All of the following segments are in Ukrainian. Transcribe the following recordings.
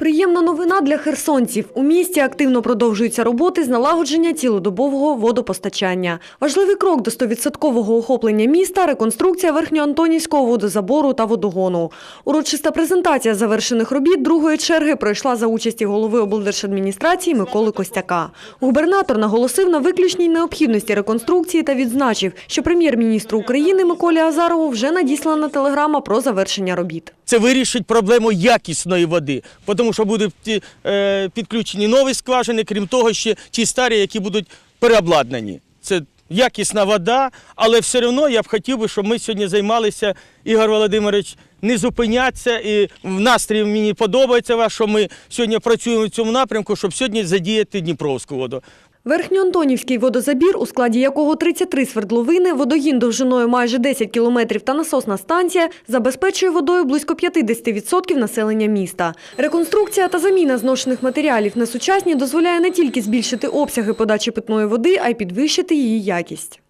Приємна новина для херсонців. У місті активно продовжуються роботи з налагодження цілодобового водопостачання. Важливий крок до 100% охоплення міста – реконструкція верхньоантонівського водозабору та водогону. Урочиста презентація завершених робіт другої черги пройшла за участі голови облдержадміністрації Миколи Костяка. Губернатор наголосив на виключній необхідності реконструкції та відзначив, що прем'єр-міністру України Миколі Азарову вже надіслана телеграма про завершення робіт. Це вирішить проблему якісної води, тому що будуть е, підключені нові скважини, крім того, ще ті старі, які будуть переобладнані. Це якісна вода, але все одно я б хотів би, щоб ми сьогодні займалися, Ігор Володимирович, не зупинятися. І в настрій мені подобається що ми сьогодні працюємо в цьому напрямку, щоб сьогодні задіяти Дніпровську воду. Верхньоантонівський водозабір, у складі якого 33 свердловини, водогін довжиною майже 10 кілометрів та насосна станція, забезпечує водою близько 50% населення міста. Реконструкція та заміна зношених матеріалів на сучасні дозволяє не тільки збільшити обсяги подачі питної води, а й підвищити її якість.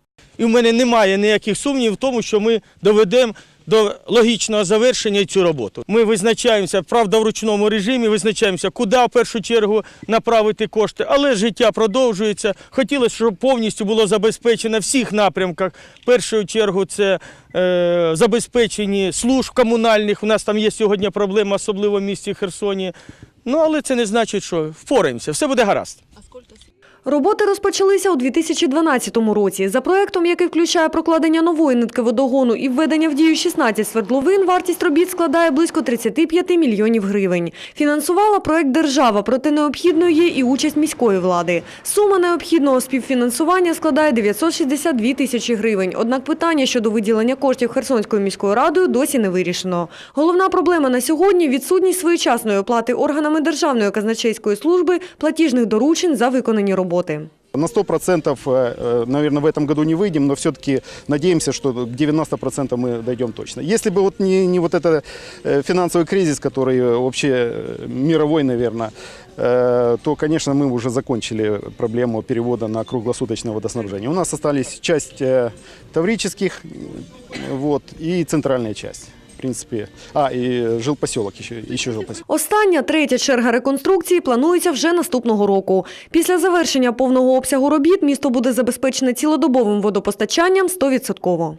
І в мене немає ніяких сумнівів в тому, що ми доведемо до логічного завершення цю роботу. Ми визначаємося, правда, в ручному режимі, визначаємося, куди в першу чергу направити кошти, але життя продовжується. Хотілося, щоб повністю було забезпечено всіх напрямках. В першу чергу це е, забезпечені служб комунальних. У нас там є сьогодні проблема, особливо в місті Херсоні. Ну, але це не значить, що впораємося, все буде гаразд. Роботи розпочалися у 2012 році. За проектом, який включає прокладення нової нитки водогону і введення в дію 16 свердловин, вартість робіт складає близько 35 мільйонів гривень. Фінансувала проект держава, проте необхідною є і участь міської влади. Сума необхідного співфінансування складає 962 тисячі гривень. Однак питання щодо виділення коштів Херсонською міською радою досі не вирішено. Головна проблема на сьогодні – відсутність своєчасної оплати органами Державної казначейської служби платіжних доручень за виконані роботи На 100%, э, наверное, в этом году не выйдем, но все-таки надеемся, что к 90% мы дойдем точно. Если бы вот не, не вот этот э, финансовый кризис, который э, вообще э, мировой, наверное, э, то, конечно, мы уже закончили проблему перевода на круглосуточное водоснабжение. У нас остались часть э, таврических э, вот, и центральная часть. В принципе, а, и жилпоселок ще, еще жилпоселок. Остання, третя черга реконструкції планується вже наступного року. Після завершення повного обсягу робіт місто буде забезпечене цілодобовим водопостачанням 100%.